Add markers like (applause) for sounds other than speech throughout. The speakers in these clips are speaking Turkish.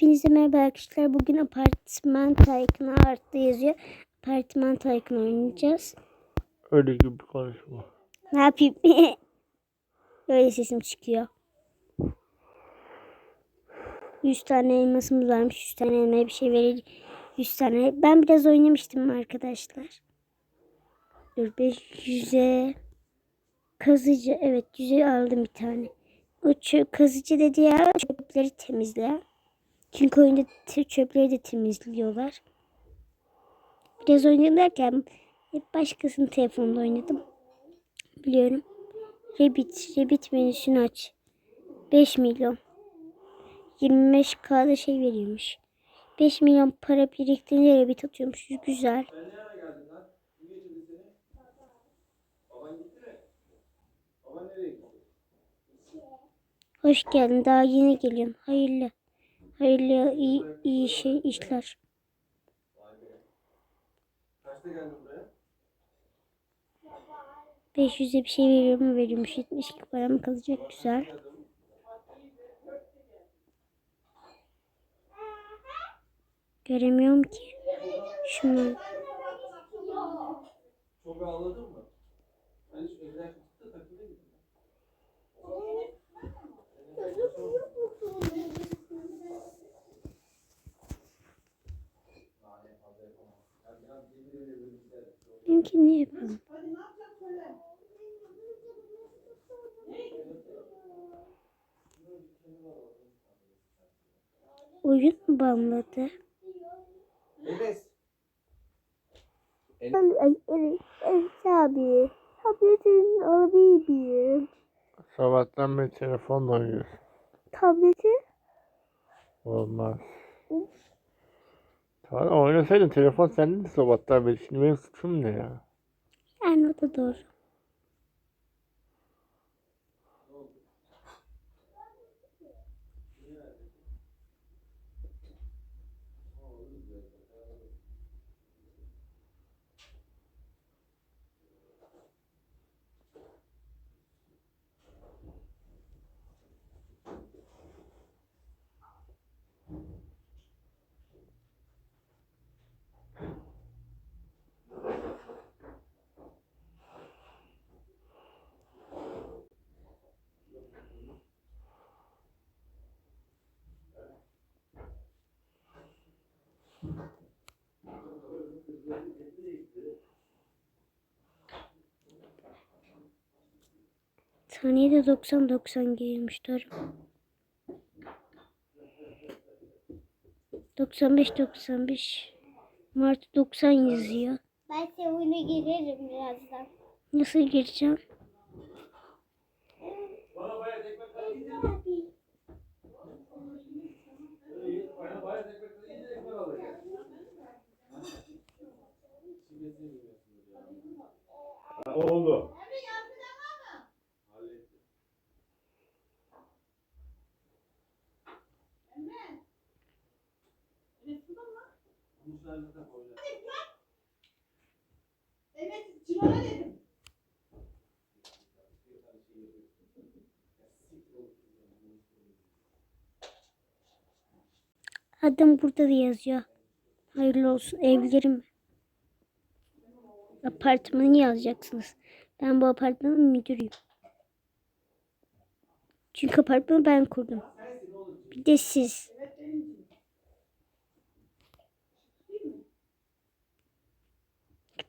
Hepinize merhaba arkadaşlar. Bugün apartman Tycoon'a arttı yazıyor. Apartman Tycoon oynayacağız. Öyle gibi konuşma. Ne yapayım? (laughs) Böyle sesim çıkıyor. 100 tane elmasımız varmış. 100 tane elmaya bir şey verecek. 100 tane. Ben biraz oynamıştım arkadaşlar. Dur 500'e kazıcı. Evet 100'e aldım bir tane. O kazıcı dedi ya çöpleri temizleyen. Çünkü oyunda çöpleri de temizliyorlar. Biraz oynadım derken hep başkasının telefonunda oynadım. Biliyorum. Rabbit, Rabbit menüsünü aç. 5 milyon. 25k'da şey veriyormuş. 5 milyon para biriktirince Rabbit atıyormuş. Güzel. Hoş geldin. Daha yeni geliyorum. Hayırlı. Hayırlı iyi, iyi şey işler. Beş yüze bir şey veriyor mu veriyormuş. 72 param kalacak. Güzel. Göremiyorum ki. Şunu. Çok ağladın mı? Ben hiç evden çıktı takıldı gibi. Benimki ne yapalım? Oyun mu bağladı? Enes. Ay, ay, evet, evet abi. Tabletin alabilir miyim? Sabahtan beri telefonla oynuyorsun. Tableti? Olmaz. Tamam oynasaydın telefon sende de sabahtan beri. Şimdi benim suçum ne ya? Yani o da doğru. Saniyede 90-90 geliyormuş doğru. 95-95 Mart 90 yazıyor. Ben oyuna girerim birazdan. Nasıl gireceğim? Bana bayağı ekmek kadar yiyecek. Bana bayağı ekmek kadar yiyecek ekmek alacak. Oldu. Hallettim. Muşlarını da koyacağım. Evet, Cimara dedim. Adım burada da yazıyor. Hayırlı olsun evlerim. Apartmanı yazacaksınız. Ben bu apartmanın müdürüyüm. Çünkü apartmanı ben kurdum. Bir de siz.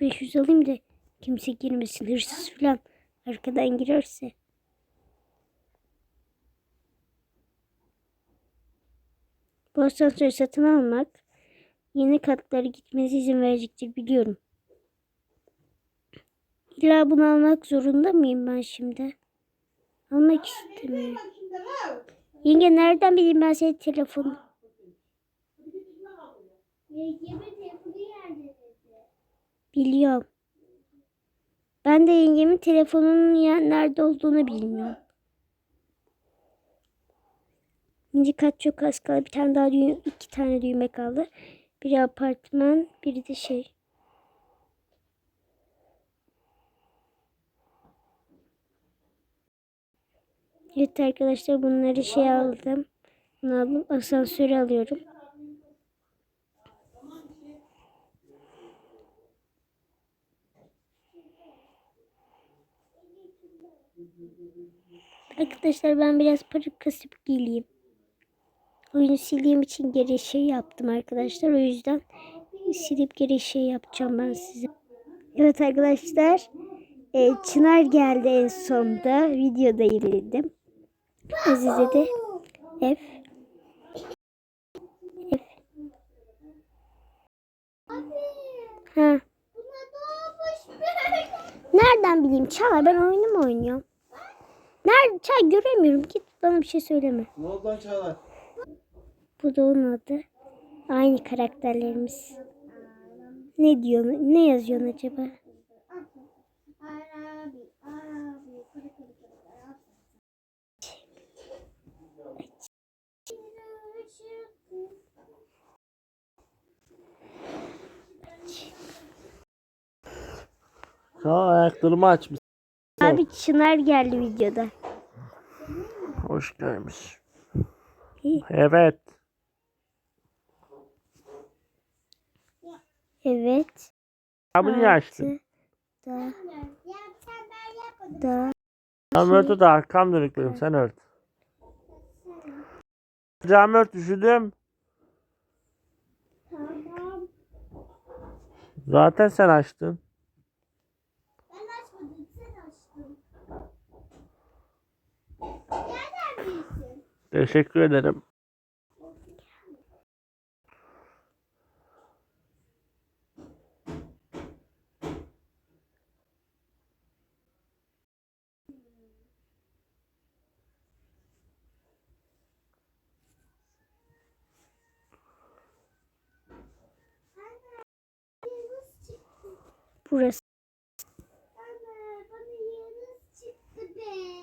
500 alayım da kimse girmesin. Hırsız falan arkadan girerse. Bu asansörü satın almak yeni katlara gitmenize izin verecektir biliyorum. İlla bunu almak zorunda mıyım ben şimdi? Almak istemiyorum. Yenge nereden bileyim ben senin telefonu? Yengemin telefonu yerde dedi. Biliyorum. Ben de yengemin telefonunun nerede olduğunu bilmiyorum. İkinci kat çok az kaldı. Bir tane daha düğme, iki tane düğme kaldı. Biri apartman, biri de şey. Evet arkadaşlar bunları şey aldım. Bunu aldım. Asansörü alıyorum. Arkadaşlar ben biraz para kasıp geleyim. Oyunu sildiğim için geri şey yaptım arkadaşlar. O yüzden silip geri şey yapacağım ben size. Evet arkadaşlar. e, Çınar geldi en sonda. Videoda izledim. Azize de F. F. Ha. Nereden bileyim Çağlar ben oyunu mu oynuyorum? Nerede Çağ göremiyorum. Git bana bir şey söyleme. Ne oldu lan Çağlar? Bu da onun adı. Aynı karakterlerimiz. Ne diyor? Ne yazıyorsun acaba? Çağlar ayaklarımı açmış. Abi Çınar geldi videoda. Hoş gelmiş. Evet. Evet. Abi niye açtın? Da, da. Cam örtü de arkam dönük benim sen ört. Cam ört üşüdüm. Zaten sen açtın. Ben açmadım, sen açtın. Nereden bilsin? Teşekkür ederim. Burası. Anne, bana yıldız çıktı be.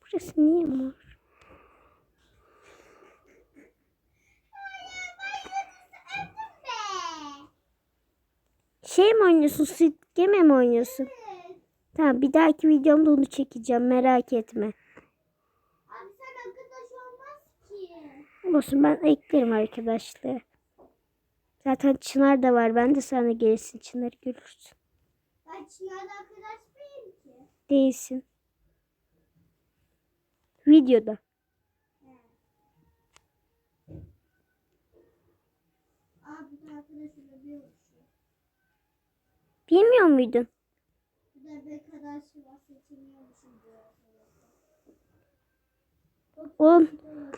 Burası niye mor? Be. Şey mi oynuyorsun? Squid Game mi oynuyorsun? Tamam bir dahaki videomda onu çekeceğim. Merak etme. Abi sen arkadaş olmaz ki. Olsun ben eklerim arkadaşlar. Zaten Çınar da var. Ben de sana gelirsin. Çınar'ı görürsün. Ben Çınar'la arkadaş değilim ki. Değilsin. Videoda. Abi de arkadaş olabiliyor musun? Bilmiyor muydun? O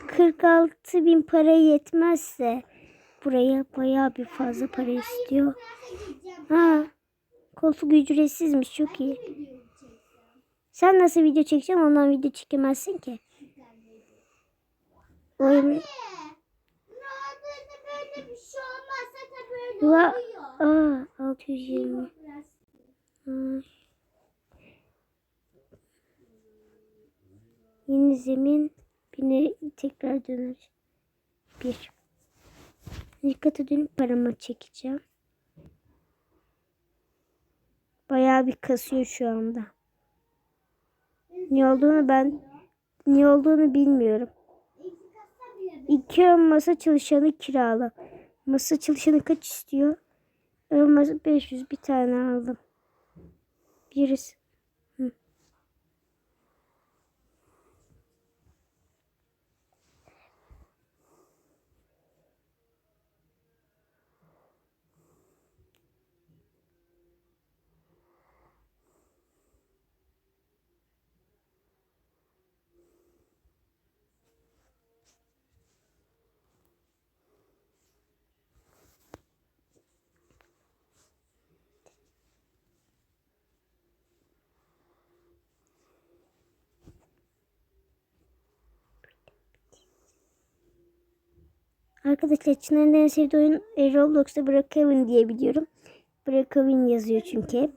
46 bin para yetmezse buraya bayağı bir fazla para istiyor. Ha, koltuk ücretsizmiş çok iyi. Sen nasıl video çekeceksin ondan video çekemezsin ki. Oyun... Normalde böyle bir şey olmazsa da böyle Va oluyor. Aa, 620. Ay. Yeni zemin bine tekrar döner. Bir. Dikkate dönüp paramı çekeceğim. Bayağı bir kasıyor şu anda. Ne olduğunu ben ne olduğunu bilmiyorum. İki ön masa çalışanı kirala. Masa çalışanı kaç istiyor? Ön masa 500 bir tane aldım. Birisi. Arkadaşlar Çınar'ın en sevdiği oyun e, Roblox'ta Brookhaven diye biliyorum. Brookhaven yazıyor çünkü hep.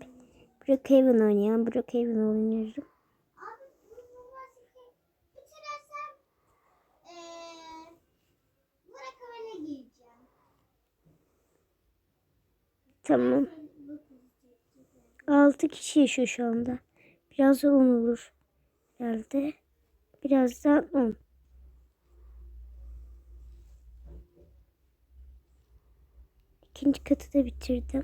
Brookhaven oynayalım. Brookhaven oynuyorum. Tamam. 6 kişi yaşıyor şu anda. Birazdan 10 olur. Herhalde. Birazdan 10. İkinci katı da bitirdim.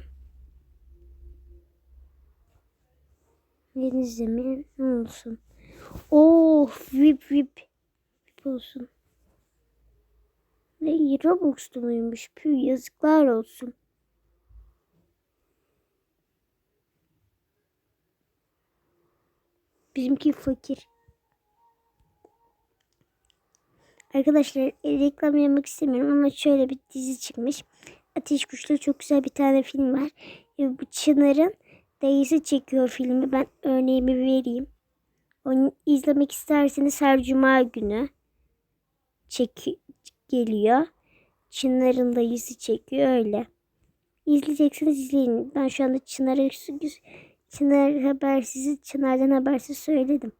Yeni zemin olsun. Oh vip vip. Vip olsun. Ne iyi Robux'tu muymuş? Püh yazıklar olsun. Bizimki fakir. Arkadaşlar reklam yapmak istemiyorum ama şöyle bir dizi çıkmış. Ateş Kuşları çok güzel bir tane film var. E, Bu Çınar'ın dayısı çekiyor filmi. Ben örneğimi vereyim. Onu izlemek isterseniz her cuma günü çek geliyor. Çınar'ın dayısı çekiyor öyle. İzleyeceksiniz izleyin. Ben şu anda Çınar'a Çınar habersiz, Çınar'dan habersiz söyledim.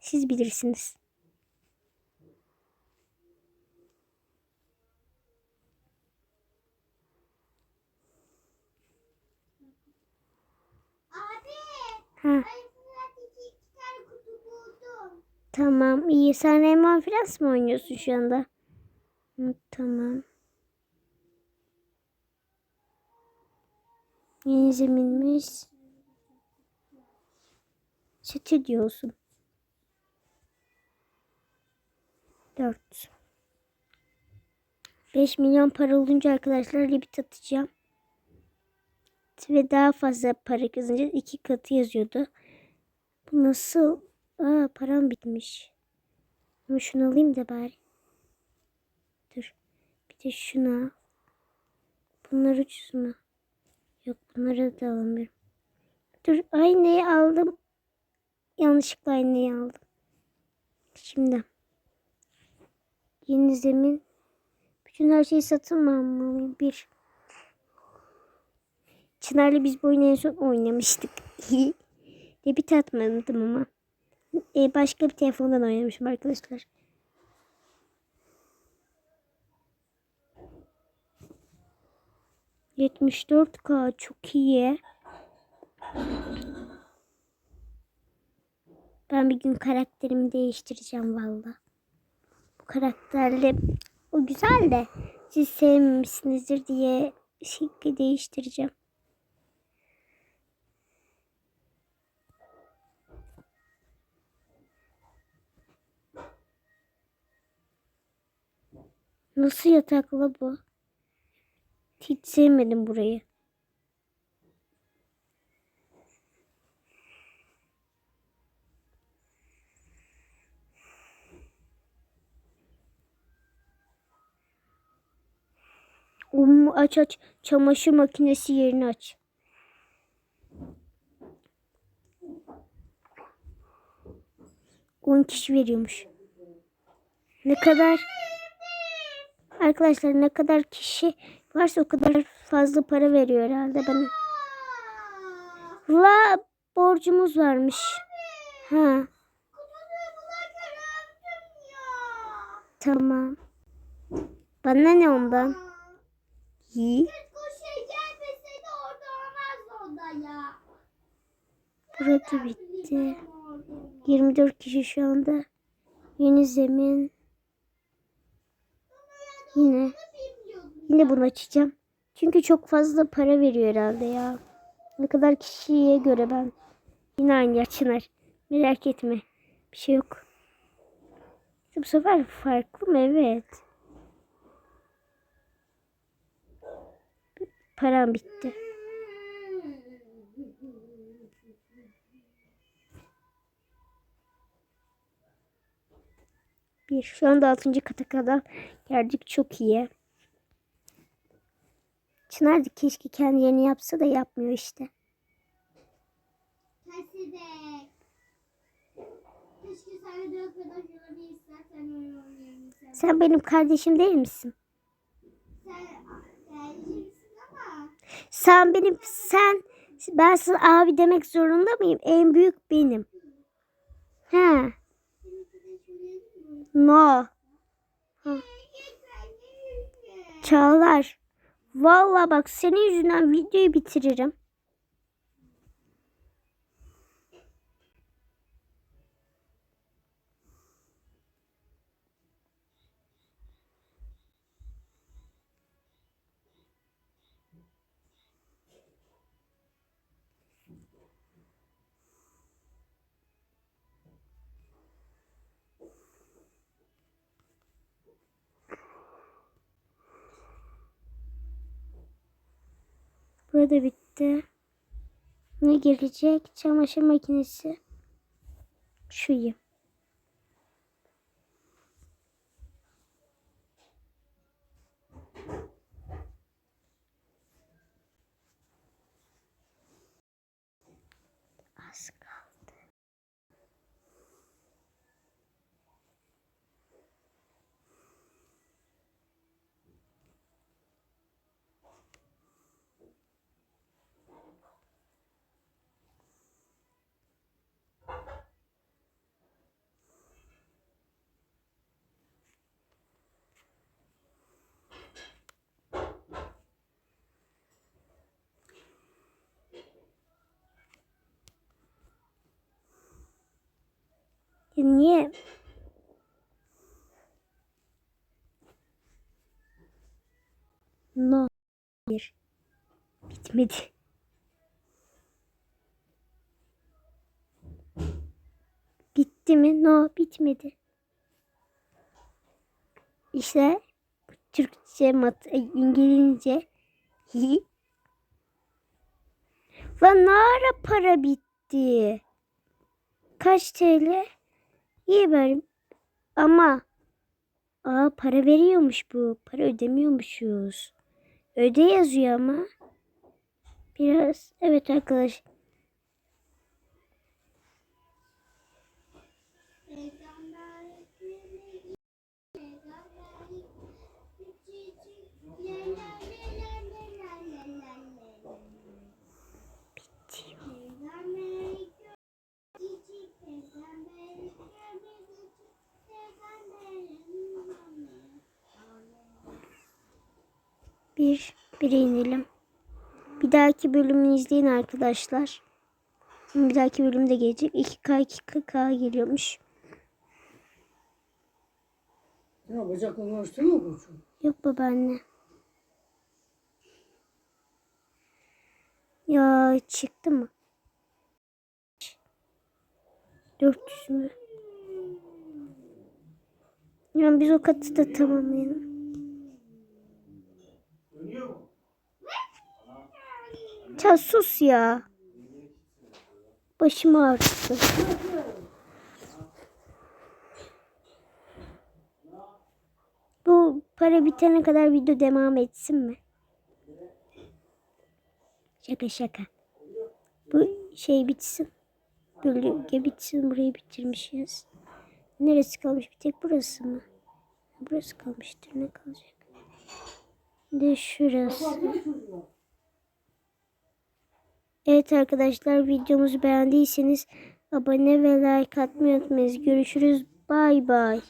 Siz bilirsiniz. Ha, tamam iyi. Sen Rayman Frans mı oynuyorsun şu anda? Hı, tamam. Yeni zeminmiş. Çatı diyorsun. Dört. 5 milyon para olunca arkadaşlar limit atacağım. Ve daha fazla para kazanacağız. iki katı yazıyordu. Bu nasıl? Aa param bitmiş. Ama şunu alayım da bari. Dur. Bir de şunu al. Bunlar ucuz mu? Yok bunları da alamıyorum. Dur aynayı aldım. Yanlışlıkla aynayı aldım. Şimdi. Yeni zemin. Bütün her şeyi satın mı almalıyım? Bir. Çınar'la biz bu oyunu en son oynamıştık. (laughs) Debit atmadım ama. E, başka bir telefondan oynamışım arkadaşlar. Yetmiş dört K çok iyi. Ben bir gün karakterimi değiştireceğim valla. Bu karakterle o güzel de siz sevmemişsinizdir diye şekli değiştireceğim. Nasıl yatakla bu? Hiç sevmedim burayı. Um, aç aç. Çamaşır makinesi yerini aç. On kişi veriyormuş. Ne kadar? Arkadaşlar ne kadar kişi varsa o kadar fazla para veriyor herhalde bana. La borcumuz varmış. Ha tamam. Bana ne ondan? İyi. Burada bitti. 24 kişi şu anda. Yeni zemin. Yine. Yine bunu açacağım. Çünkü çok fazla para veriyor herhalde ya. Ne kadar kişiye göre ben. Yine aynı yer Çınar. Merak etme. Bir şey yok. Bu sefer farklı mı? Evet. Param bitti. Bir. Şu anda 6. kata kadar geldik. Çok iyi. Çınar da keşke kendi yerini yapsa da yapmıyor işte. Keşke sen de benim kardeşim değil misin? Sen geleceksin ama Sen benim sen ben sana abi demek zorunda mıyım? En büyük benim. He. No. Lütfen. Çağlar. Vallahi bak senin yüzünden videoyu bitiririm. Burada bitti. Ne gelecek? Çamaşır makinesi. Şu iyi. Az Ya niye? No. Hayır. Bitmedi. Bitti mi? No, bitmedi. İşte Türkçe, mat, İngilizce. Hi. Lan ne ara para bitti? Kaç TL? İyi bari. Ama aa para veriyormuş bu. Para ödemiyormuşuz. Öde yazıyor ama. Biraz evet arkadaş. Bir, bire inelim. Bir dahaki bölümü izleyin arkadaşlar. Bir dahaki bölümde gelecek. 2K 2K geliyormuş. Ya bacaklarını açtırma bu çocuk. Yok babaanne. Ya çıktı mı? 400 mü? Ya biz o katı da tamamlayalım. Ya sus ya. Başım ağrıttı. Bu para bitene kadar video devam etsin mi? Şaka şaka. Bu şey bitsin. Bölge bitsin. Burayı bitirmişiz. Neresi kalmış? Bir tek burası mı? Burası kalmıştır. Ne kalacak? De şurası. Evet arkadaşlar videomuzu beğendiyseniz abone ve like atmayı unutmayınız. Görüşürüz. Bay bay.